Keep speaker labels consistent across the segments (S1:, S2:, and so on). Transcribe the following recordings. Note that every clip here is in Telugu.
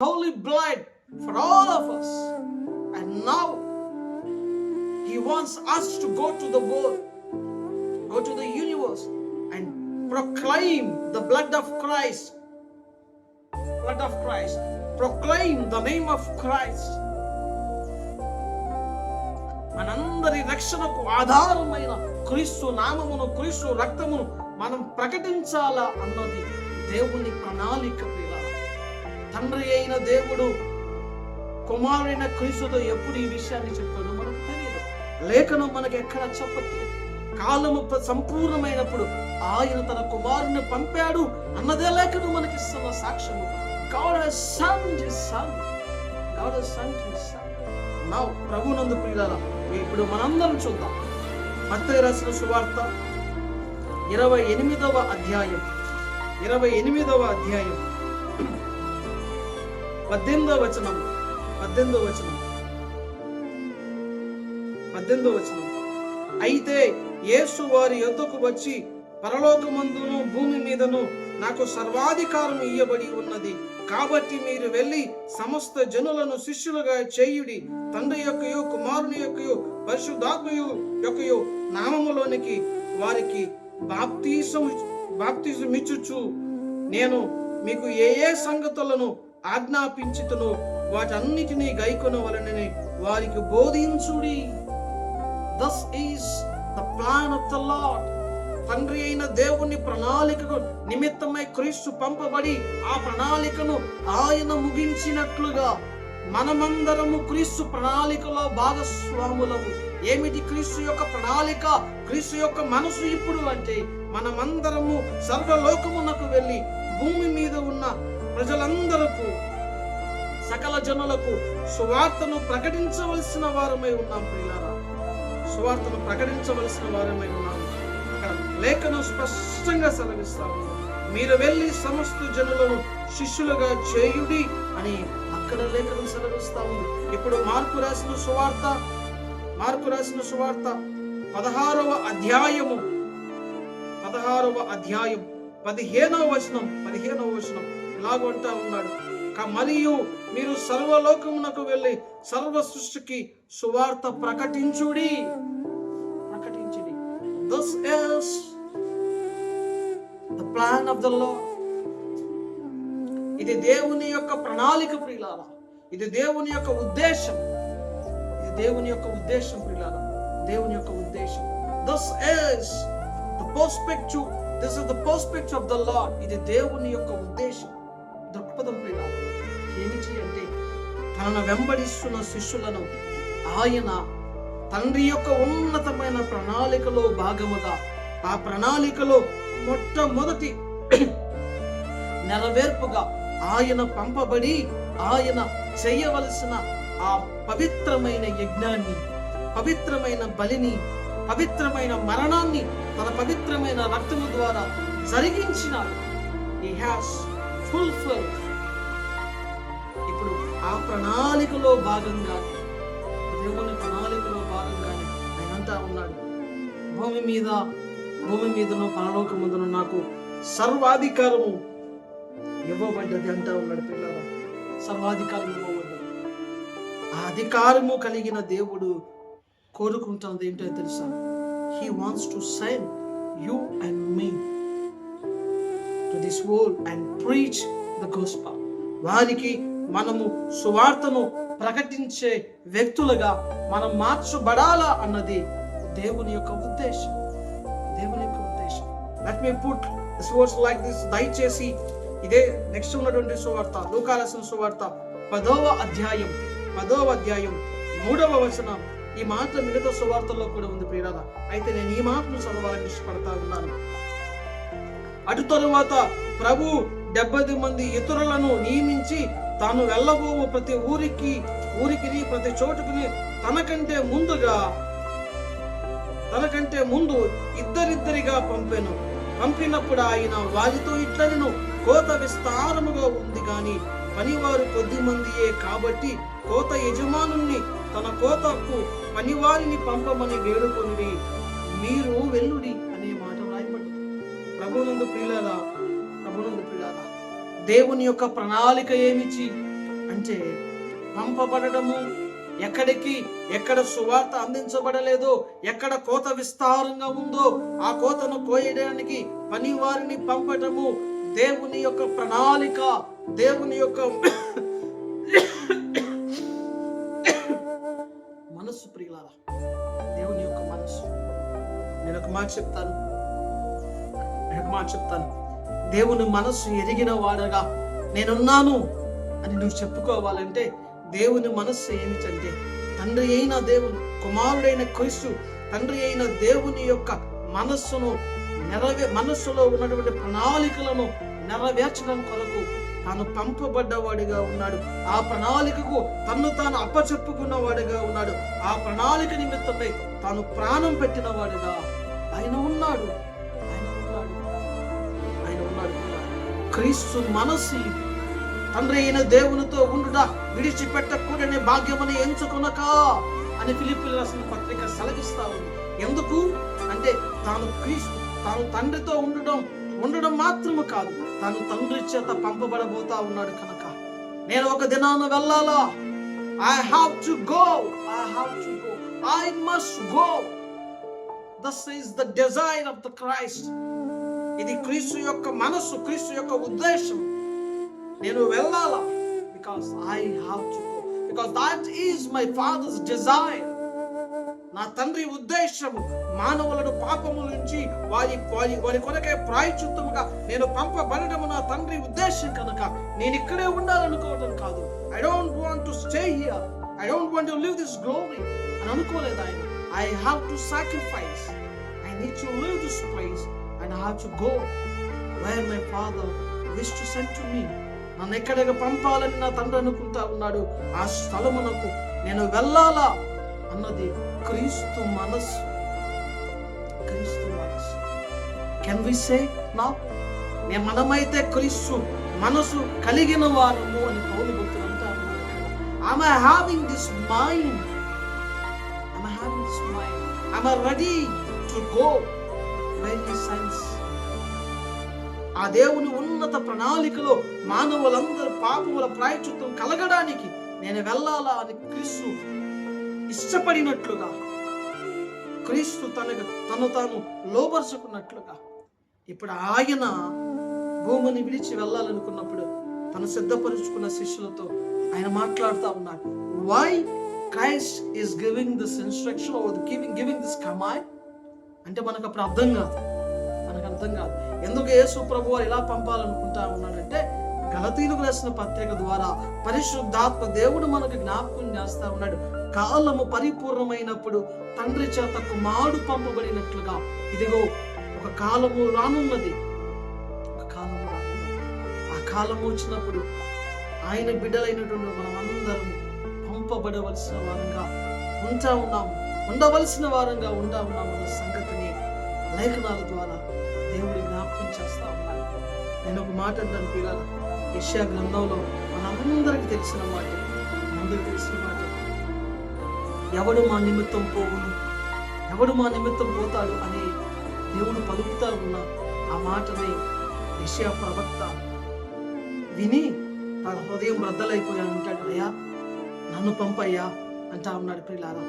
S1: holy blood for all of us. And now He wants us to go to the world, go to the universe, and proclaim the blood of Christ. Blood of Christ. Proclaim the name of Christ. మనందరి రక్షణకు ఆధారమైన క్రీస్తు నామమును క్రీస్తు రక్తమును మనం ప్రకటించాలా అన్నది దేవుని ప్రణాళిక ప్రియుల తండ్రి అయిన దేవుడు కుమారుడైన క్రీస్తుతో ఎప్పుడు ఈ విషయాన్ని చెప్పాడో మనకు తెలియదు. లేఖనం మనకు ఎక్కడ చెప్పట్లేదు. కాలము సంపూర్ణమైనప్పుడు ఆయన తన కుమారుని పంపాడు అన్నదే లేఖను మనకిస్తున్న సాక్ష్యము. God has sent his son. God has sent his son. Now, ప్రభునందు ప్రియులారా ఇప్పుడు మనందరం చూద్దాం. మత్తయి రాసిన సువార్త ఇరవై ఎనిమిదవ అధ్యాయం. ఇరవై ఎనిమిదవ అధ్యాయం. పద్దెనిమిదో వచనం. పద్దెనిమిదో వచనం. పద్దెనిమిదో వచనం. అయితే యేసు వారి యొద్దకు వచ్చి పరలోకమందును భూమి మీదను నాకు సర్వాధికారం ఇయ్యబడి ఉన్నది. కాబట్టి మీరు వెళ్ళి సమస్త జనులను శిష్యులుగా చేయుడి తండ్రి యొక్కయు కుమారుని యొక్కయు పరిశుద్ధాత్మయు యొక్కయు నామములోనికి వారికి బాప్తీసం బాప్తీసం ఇచ్చుచు నేను మీకు ఏ ఏ సంగతులను ఆజ్ఞాపించుతును. వాటన్నిటినీ గైకొనవలనని వారికి బోధించుడి. This is the plan of the Lord తండ్రి అయిన దేవుని ప్రణాళికకు నిమిత్తమై క్రీస్తు పంపబడి ఆ ప్రణాళికను ఆయన ముగించినట్లుగా మనమందరము క్రీస్తు ప్రణాళికలో భాగస్వాములము. ఏమిటి క్రీస్తు యొక్క ప్రణాళిక? క్రీస్తు యొక్క మనసు ఇప్పుడు అంటే మనమందరము సర్వలోకమునకు వెళ్ళి భూమి మీద ఉన్న ప్రజలందరకు సకల జనులకు సువార్తను ప్రకటించవలసిన వారమై ఉన్నాం ప్రియులారా. సువార్తను ప్రకటించవలసిన వారమై ఉన్నాము అక్కడ లేఖను స్పష్టంగా సెలవిస్తాము. మీరు వెళ్ళి సమస్త జనులను శిష్యులుగా చేయుడి అని అక్కడ లేఖను సెలవిస్తా ఉంది ఇప్పుడు మార్పు రాసిన సువార్త మార్పు రాసిన సువార్త పదహారవ అధ్యాయము. పదహారవ అధ్యాయం పదిహేనవ వచనం పదిహేనవ వచనం. ఇలాగంటా ఉన్నాడు. మరియు మీరు సర్వలోకమునకు వెళ్ళి సర్వ సృష్టికి సువార్త ప్రకటించుడి. ప్రకటించుడి. This is the plan of the Lord ఇది దేవుని యొక్క ప్రణాళిక ప్రియులారా. ఇది దేవుని యొక్క ఉద్దేశం. ఇది దేవుని యొక్క ఉద్దేశం ప్రియులారా. దేవుని యొక్క ఉద్దేశం. This is the perspective this is the perspective of the Lord ఇది దేవుని యొక్క ఉద్దేశం. తనను వెంబడిస్తున్న శిష్యులను ఆయన తండ్రి యొక్క ఉన్నతమైన ప్రణాళికలో భాగముగా ఆ ప్రణాళికలో మొట్టమొదటి నెరవేర్పుగా ఆయన పంపబడి ఆయన చేయవలసిన ఆ పవిత్రమైన యజ్ఞాన్ని పవిత్రమైన బలిని పవిత్రమైన మరణాన్ని తన పవిత్రమైన రక్తము ద్వారా జరిగించినాడు. ఈ హ్యాస్ ఫుల్ఫిల్ ఆ ప్రణాళికలో భాగంగా దేవుని ప్రణాళికలో భాగంగానే ఆయన ఉన్నాడు. భూమి మీద భూమి మీదను పరలోకముందును నాకు సర్వాధికారము ఇవ్వబడ్డది అంటా ఉన్నాడు పిల్లల. సర్వాధికారం ఇవ్వబడ్డది. ఆ అధికారము కలిగిన దేవుడు కోరుకుంటున్నది ఏంటో తెలుసా? He wants to send you and me to this world and preach the gospel వారికి మనము సువార్తను ప్రకటించే వ్యక్తులుగా మనం మార్చబడాలా అన్నది దేవుని యొక్క ఉద్దేశం. దేవుని యొక్క ఉద్దేశం. Let me put this words like this దయచేసి ఇదే నెక్స్ట్ ఉన్నటువంటి సువార్త లూకాలసిన సువార్త పదవ అధ్యాయం పదవ అధ్యాయం మూడవ వచనం ఈ మాట మిగతా సువార్తల్లో కూడా ఉంది ప్రియురాల అయితే నేను ఈ మాటను చదవాలని ఇష్టపడతా ఉన్నాను. అటు తరువాత ప్రభు డెబ్బై మంది ఇతరులను నియమించి తాను వెళ్ళబో ప్రతి ఊరికి ఊరికి ప్రతి చోటుకుని తనకంటే ముందుగా తనకంటే ముందు ఇద్దరిద్దరిగా పంపాను. పంపినప్పుడు ఆయన వారితో ఇట్లను కోత విస్తారముగా ఉంది కానీ పనివారు కొద్ది మందియే కాబట్టి కోత యజమానుల్ని తన కోతకు పనివారిని పంపమని వేడుకొని మీరు వెల్లుడి అనే మాట రాయబడి ప్రభునందు ప్రియులారా దేవుని యొక్క ప్రణాళిక ఏమిచి అంటే పంపబడము ఎక్కడికి ఎక్కడ సువార్త అందించబడలేదో ఎక్కడ కోత విస్తారంగా ఉందో ఆ కోతను కోయడానికి పని వారిని పంపటము దేవుని యొక్క ప్రణాళిక దేవుని యొక్క మనస్సు ప్రియులారా దేవుని యొక్క మనస్సు. నేను ఒక మాట చెప్తాను. నేను ఒక మాట చెప్తాను. దేవుని మనస్సు ఎరిగిన వాడగా నేనున్నాను అని నువ్వు చెప్పుకోవాలంటే దేవుని మనస్సు ఏమిటంటే తండ్రి అయిన దేవుని కుమారుడైన క్రీస్తు తండ్రి అయిన దేవుని యొక్క మనస్సును నెరవే మనస్సులో ఉన్నటువంటి ప్రణాళికలను నెరవేర్చడం కొరకు తాను పంపబడ్డవాడిగా ఉన్నాడు. ఆ ప్రణాళికకు తన్ను తాను అప్పచెప్పుకున్న వాడిగా ఉన్నాడు. ఆ ప్రణాళిక నిమిత్తమై తాను ప్రాణం పెట్టినవాడిగా ఆయన ఉన్నాడు. క్రీస్తు మనస్సు తండ్రి అయిన దేవునితో ఉండుట విడిచిపెట్టకూడని భాగ్యమని ఎంచుకునక అని ఫిలిపిల్ రాసిన పత్రిక సెలగిస్తారు ఉంది. ఎందుకు? అంటే తాను క్రీస్తు తాను తండ్రితో ఉండడం ఉండడం మాత్రము కాదు తాను తండ్రి చేత పంపబడబోతా ఉన్నాడు కనుక. నేను ఒక దినాన వెళ్ళాలా? I have to go I have to go I must go this is the desire of the Christ ఇది క్రీస్తు యొక్క మనస్సు క్రీస్తు యొక్క ఉద్దేశం. నేను వెళ్ళాలా? Because I have to go because that is my father's design నా తండ్రి ఉద్దేశము మానవులను పాపము నుంచి వారి వారి వారి కొరకే ప్రాయచిత్తముగా నేను పంపబడము నా తండ్రి ఉద్దేశం కనుక నేను ఇక్కడే ఉండాలనుకోవడం కాదు. I don't want to stay here I don't want to leave this glory అని అనుకోలేదు ఆయన. I have to sacrifice I need to leave this place and I have to go where my father wish to send to me నన్ను ఎక్కడికి పంపాలని నా తండ్రి అనుకుంటా ఉన్నాడు. ఆ స్థలమునకు నేను వెళ్ళాలా అన్నది క్రీస్తు మనస్సు. క్రీస్తు మనస్సు. కెన్ వి సే నా నేను మనమైతే క్రీస్తు మనసు కలిగిన వారము అని పౌరు భక్తులు అంటారు I'm I having this mind I having this mind I ready to go very science ఆ దేవుని ఉన్నత ప్రణాళికలో మానవులందరూ పాపముల ప్రాయచిత్వం కలగడానికి నేను వెళ్ళాలా అని క్రీస్తు ఇష్టపడినట్లుగా క్రీస్తు తనకు తను తాను లోపరుచుకున్నట్లుగా ఇప్పుడు ఆయన భూమిని విడిచి వెళ్ళాలనుకున్నప్పుడు తను సిద్ధపరుచుకున్న శిష్యులతో ఆయన మాట్లాడుతూ ఉన్నాడు. Why Christ is giving this instruction oh giving giving this command అంటే మనకు అప్పుడు అర్థం కాదు. మనకు అర్థం కాదు. ఎందుకు యేసు ప్రభు ఎలా ఇలా పంపాలనుకుంటా ఉన్నాడంటే గలతీలకు రాసిన పత్రిక ద్వారా పరిశుద్ధాత్మ దేవుడు మనకు జ్ఞాపకం చేస్తా ఉన్నాడు. కాలము పరిపూర్ణమైనప్పుడు తండ్రి చేత కుమారుడు పంపబడినట్లుగా. ఇదిగో ఒక కాలము రానున్నది. ఒక కాలము రానున్నది. ఆ కాలము వచ్చినప్పుడు ఆయన బిడ్డలైనటువంటి మనం అందరం పంపబడవలసిన వారంగా ఉంటా ఉన్నాం ఉండవలసిన వారంగా ఉంటా ఉన్నాము అన్న లేఖనాల ద్వారా దేవుడి జ్ఞాపకం చేస్తా ఉన్నాను. నేను ఒక మాట అంటాను పిల్లల యెషయా గ్రంథంలో మనందరికి తెలిసిన మాట అందరికి తెలిసిన మాట. ఎవడు మా నిమిత్తం పోవును? ఎవడు మా నిమిత్తం పోతాడు అని దేవుడు పలుకుతా ఉన్న ఆ మాటని యెషయా ప్రవక్త విని తన హృదయం రద్దలైపోయాను అంటాడు అయ్యా నన్ను పంపయ్యా అంటా ఉన్నాడు పిల్లారా.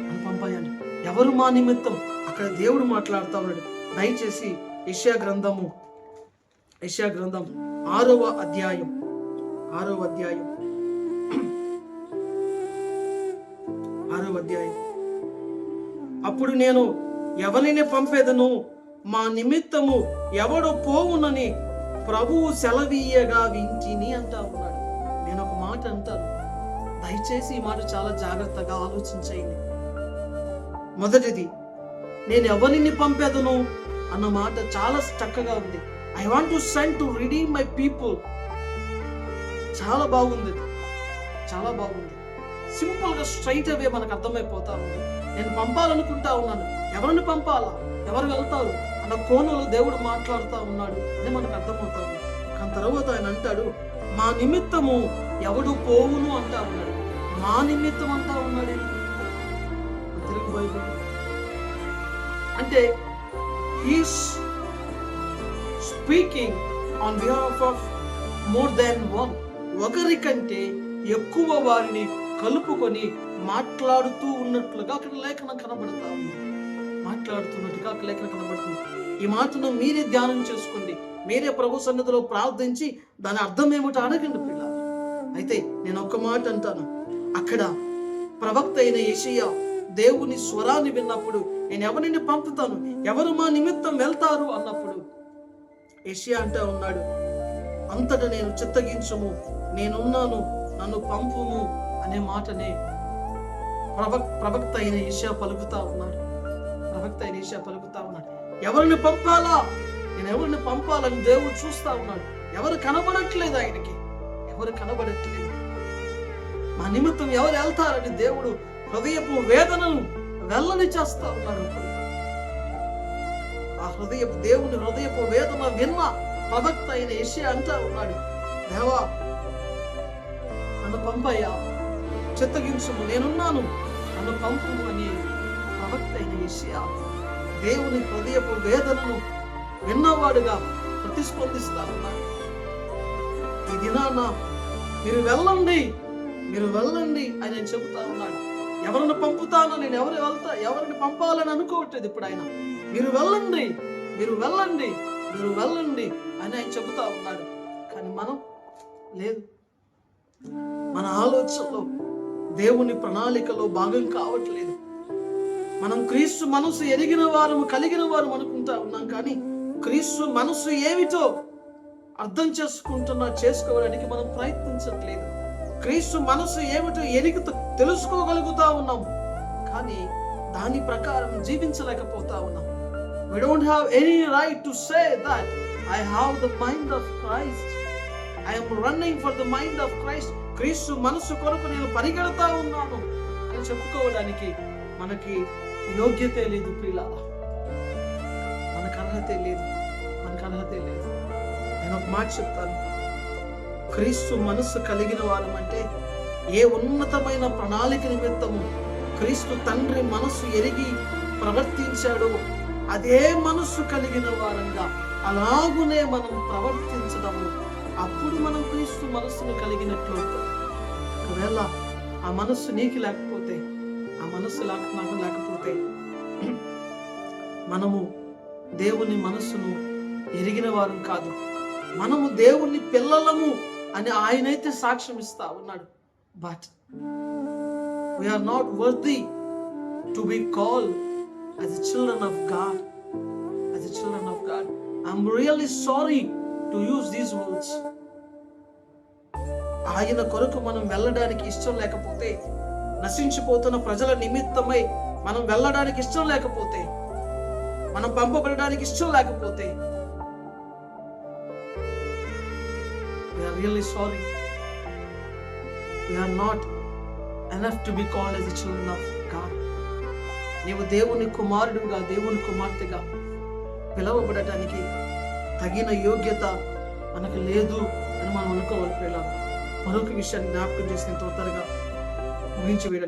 S1: నన్ను పంపయ్యాను ఎవరు మా నిమిత్తం? అక్కడ దేవుడు మాట్లాడుతూ ఉన్నాడు. దయచేసి యష్యా గ్రంథము యష్యా గ్రంథం ఆరవ అధ్యాయం ఆరవ అధ్యాయం. ఆరవ అధ్యాయం. అప్పుడు నేను ఎవరిని పంపేదను? మా నిమిత్తము ఎవడు పోవునని ప్రభువు సెలవీయగా వింటిని అంటా ఉన్నాడు. నేను ఒక మాట అంటాను. దయచేసి ఈ మాట చాలా జాగ్రత్తగా ఆలోచించండి. మొదటిది నేను ఎవరిని పంపేదను? అన్న మాట చాలా చక్కగా ఉంది. I want to send to redeem my people చాలా బాగుంది. చాలా బాగుంది. సింపుల్గా స్ట్రైట్ అవే మనకు అర్థమైపోతా ఉంది. నేను పంపాలనుకుంటా ఉన్నాను. ఎవరిని పంపాలా? ఎవరు వెళ్తారు? అన్న కోణంలో దేవుడు మాట్లాడుతూ ఉన్నాడు. అని మనకు అర్థమవుతా ఉంది. కానీ తర్వాత ఆయన అంటాడు మా నిమిత్తము ఎవడు పోవును అంటా ఉన్నాడు. మా నిమిత్తం అంటా ఉన్నాడు తెలుగు బైబిల్ అంటే he's speaking on behalf of more than one ఒకరికంటే ఎక్కువ వారిని కలుపుకొని మాట్లాడుతూ ఉన్నట్లుగా అక్కడ లేఖనం కనబడతా ఉంది. మాట్లాడుతున్నట్టుగా అక్కడ లేఖనం కనబడుతుంది. ఈ మాటను మీరే ధ్యానం చేసుకోండి. మీరే ప్రభు సన్నిధిలో ప్రార్థించి దాని అర్థం ఏమిటో అడగండి పిల్ల అయితే నేను ఒక మాట అంటాను. అక్కడ ప్రవక్త అయిన ఏషియా దేవుని స్వరాన్ని విన్నప్పుడు నేను ఎవరిని పంపుతాను? ఎవరు మా నిమిత్తం వెళ్తారు? అన్నప్పుడు ఏషియా అంటే ఉన్నాడు అంతటా నేను చిత్తగించము నేనున్నాను నన్ను పంపుము అనే మాటనే ప్రవక్ ప్రవక్త అయిన ఏషియా పలుకుతా ఉన్నాడు ప్రవక్త అయిన ఏషియా పలుకుతా ఉన్నాడు ఎవరిని పంపాలా? నేను ఎవరిని పంపాలని దేవుడు చూస్తా ఉన్నాడు. ఎవరు కనబడట్లేదు ఆయనకి? ఎవరు కనబడట్లేదు? మా నిమిత్తం ఎవరు వెళ్తారని దేవుడు హృదయపు వేదనను వెళ్ళని చేస్తా ఉన్నాడు ఆ హృదయపు దేవుని హృదయపు వేదన విన్న ప్రవక్త అయిన యెషయా అంటా ఉన్నాడు దేవా నన్ను పంపయ్యా చిత్తగించుము నేనున్నాను నన్ను పంపు అని ప్రవక్త అయిన యెషయా దేవుని హృదయపు వేదనను విన్నవాడుగా ప్రతిస్పందిస్తా ఉన్నాడు. ఈ దినాన మీరు వెళ్ళండి మీరు వెళ్ళండి అని ఆయన చెబుతా ఉన్నాడు. ఎవరిని పంపుతానో నేను ఎవరు వెళ్తా ఎవరిని పంపాలని అనుకోవట్లేదు ఇప్పుడు ఆయన. మీరు వెళ్ళండి మీరు వెళ్ళండి మీరు వెళ్ళండి అని ఆయన చెబుతా ఉన్నాడు. కానీ మనం లేదు. మన ఆలోచనలో దేవుని ప్రణాళికలో భాగం కావట్లేదు. మనం క్రీస్తు మనసు ఎరిగిన వారము కలిగిన వారు అనుకుంటా ఉన్నాం కానీ క్రీస్తు మనసు ఏమిటో అర్థం చేసుకుంటున్నా చేసుకోవడానికి మనం ప్రయత్నించట్లేదు. క్రీస్తు మనసు ఏమిటో ఎరిగి తెలుసుకోగలుగుతా ఉన్నాం. కానీ దాని ప్రకారం జీవించలేకపోతా ఉన్నాం. We don't have any right to say that I have the mind of Christ I'm running for the mind of Christ క్రీస్తు మనసు కొరకు నేను పరిగెడతా ఉన్నాను అని చెప్పుకోవడానికి మనకి యోగ్యతే లేదు ప్రియులారా. మనకు అర్హతే లేదు. మనకు అర్హతే లేదు. నేను ఒక మాట చెప్తాను. క్రీస్తు మనస్సు కలిగిన వారమంటే ఏ ఉన్నతమైన ప్రణాళిక నిమిత్తము క్రీస్తు తండ్రి మనస్సు ఎరిగి ప్రవర్తించాడో అదే మనస్సు కలిగిన వారంగా అలాగునే మనం ప్రవర్తించడము అప్పుడు మనం క్రీస్తు మనస్సును కలిగినట్లు. ఒకవేళ ఆ మనస్సు నీకు లేకపోతే ఆ మనస్సు నాకు లేకపోతే మనము దేవుని మనస్సును ఎరిగిన వారం కాదు. మనము దేవుని పిల్లలము అని ఆయనైతే సాక్ష్యం ఇస్తా ఉన్నాడు. But we are not worthy to be call as children of God as children of God I'm really sorry to use these words ఆయన కొరకు మనం వెళ్ళడానికి ఇష్టం లేకపోతే నశించిపోతున్న ప్రజల నిమిత్తమై మనం వెళ్ళడానికి ఇష్టం లేకపోతే మనం పంపబడడానికి ఇష్టం లేకపోతే we are really sorry we are not enough to be called as children of God నీవు దేవుని కుమారుడుగా దేవుని కుమార్తెగా పిలవబడటానికి తగిన యోగ్యత మనకు లేదు అని మనం అనుకోవాలి మరొక విషయాన్ని జ్ఞాపకం చేసిన త్వరగా ముగించి వేయడం